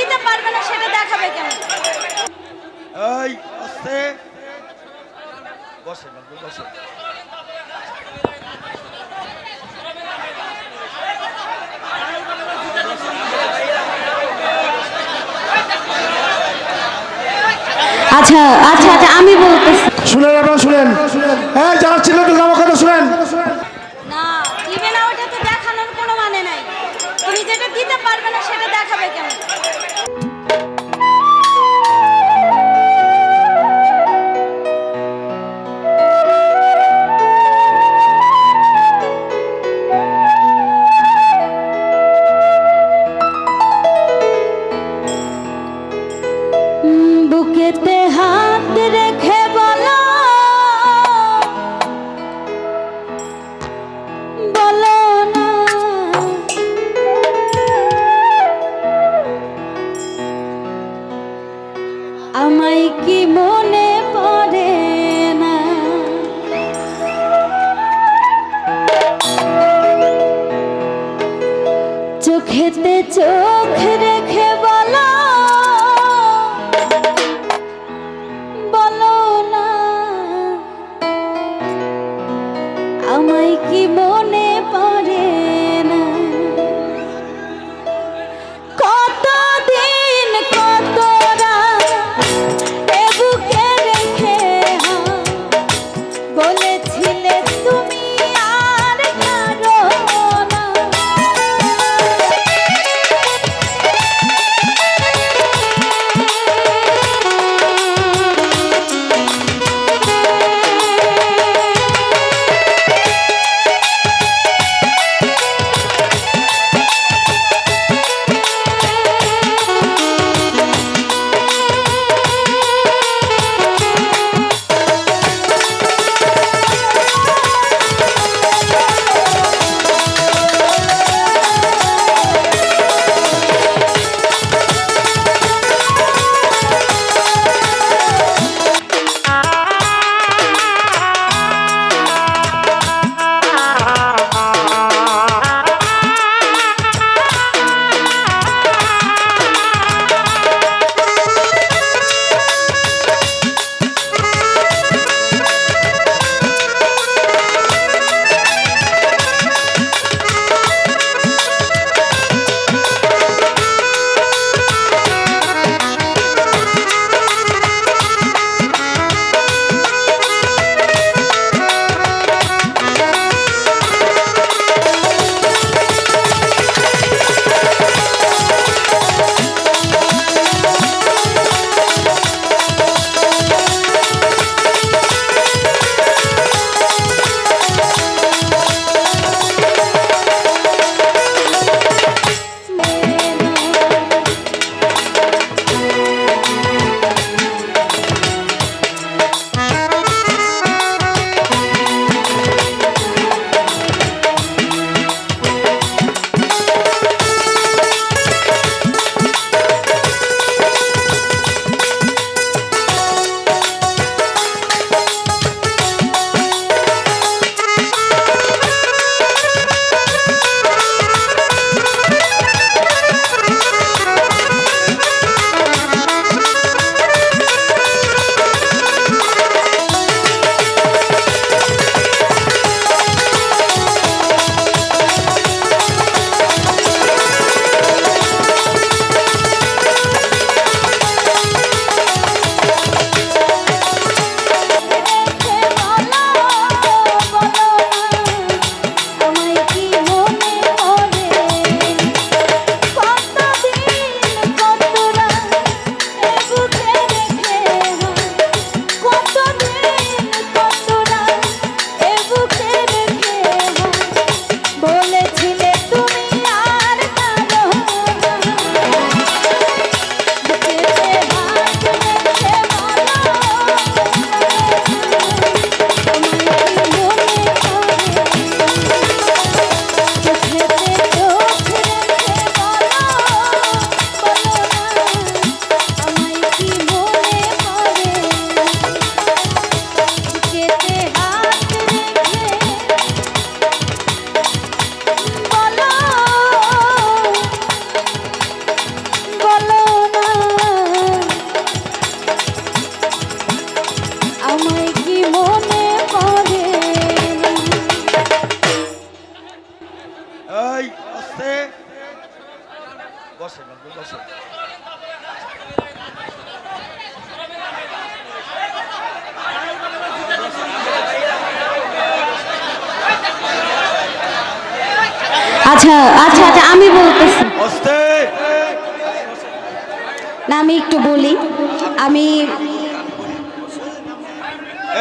দিতে পারবে না সেটা দেখাবে কেন এই আস্তে বসে বসে আচ্ছা আচ্ছা আচ্ছা আমি বলতেছি। শুনেন আপনারা শুনেন। হ্যাঁ যারা ছিল একটু আমার কথা শুনেন। না দিবে না ওটা তো দেখানোর কোনো মানে নাই। তুমি যেটা দিতে পারবে না সেটা দেখাবে কেন Oh. আচ্ছা আচ্ছা আচ্ছা আমি বলতেছি। না আমি একটু বলি। আমি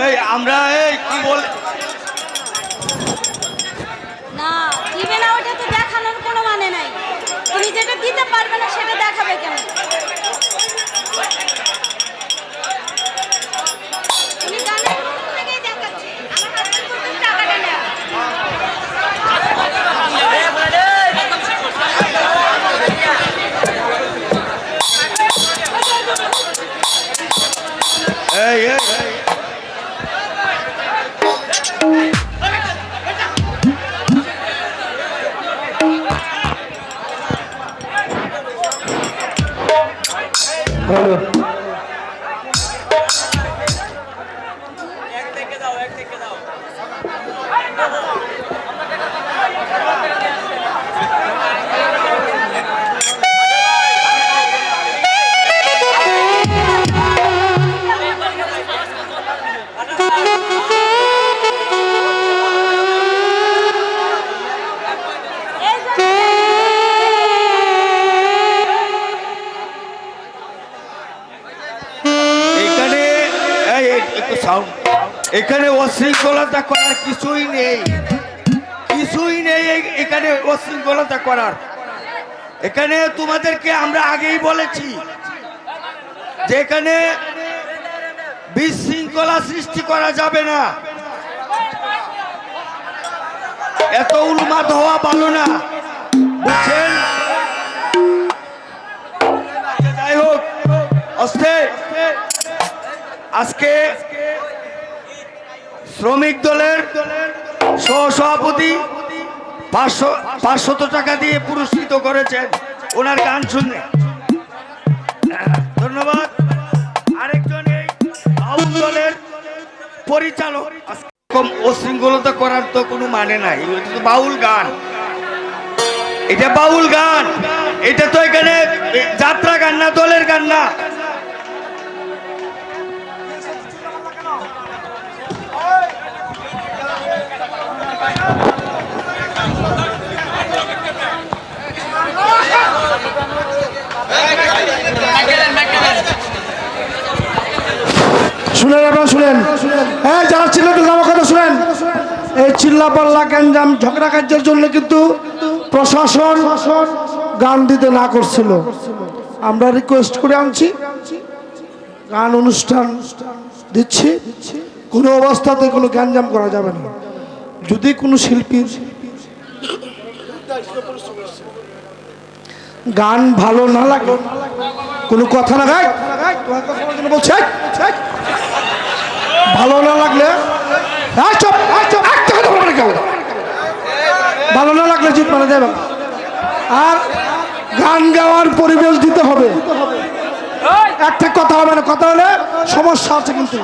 এই আমরা এই কি বল না দিবে না ওটা তো দেখানোর কোনো মানে নাই। তুমি যেটা দিতে পারবে না সেটা দেখাবে কেন ভালো এই এখানে অশৃঙ্খলতা করার কিছুই নেই। কিছুই নেই এখানে অশৃঙ্খলতা করার। এখানে তোমাদেরকে আমরা আগেই বলেছি যে এখানে বিশৃঙ্খলা সৃষ্টি করা যাবে না। এত উন্মাদ হওয়া ভালো না। বুঝছেন? যাই হোক অস্তে আজকে শ্রমিক দলের সহসভাপতি পাঁচশো পাঁচশত টাকা দিয়ে পুরস্কৃত করেছেন। ওনার গান শুনে ধন্যবাদ। আরেকজন দলের পরিচালক। অশৃঙ্খলতা করার তো কোনো মানে নাই। এটা তো বাউল গান। এটা বাউল গান। এটা তো এখানে যাত্রা গান না, দলের গান না। শুনেন। হ্যাঁ যারা চিল্লাতে আমার কথা শুনেন। এই চিল্লা পাল্লা গ্যাঞ্জাম ঝগড়া কার্যের জন্য কিন্তু প্রশাসন গান দিতে না করছিল। আমরা রিকোয়েস্ট করে আনছি। গান অনুষ্ঠান দিচ্ছি। কোনো অবস্থাতে কোনো গ্যাঞ্জাম করা যাবে না। যদি কোনো শিল্পীর গান ভালো না লাগে কোনো কথা না গায় বলছে "এই, এই, ভালো না লাগলে এই চুপ, এই চুপ, একটা কথা বলবে না কেউ। ভালো না লাগলে জিত মানে দেবে। আর গান গাওয়ার পরিবেশ দিতে হবে। একটা কথা হবে না কথা হলে সমস্যা আছে কিন্তু।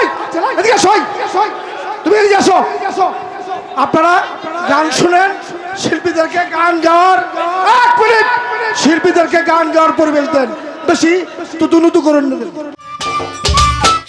এই, তুমি আসো। আপনারা গান শুনেন শিল্পীদেরকে গান গাওয়ার এক মিনিট। শিল্পীদেরকে গান গাওয়ার পরিবেশ দেন। বেশি তুতু নুতু করুন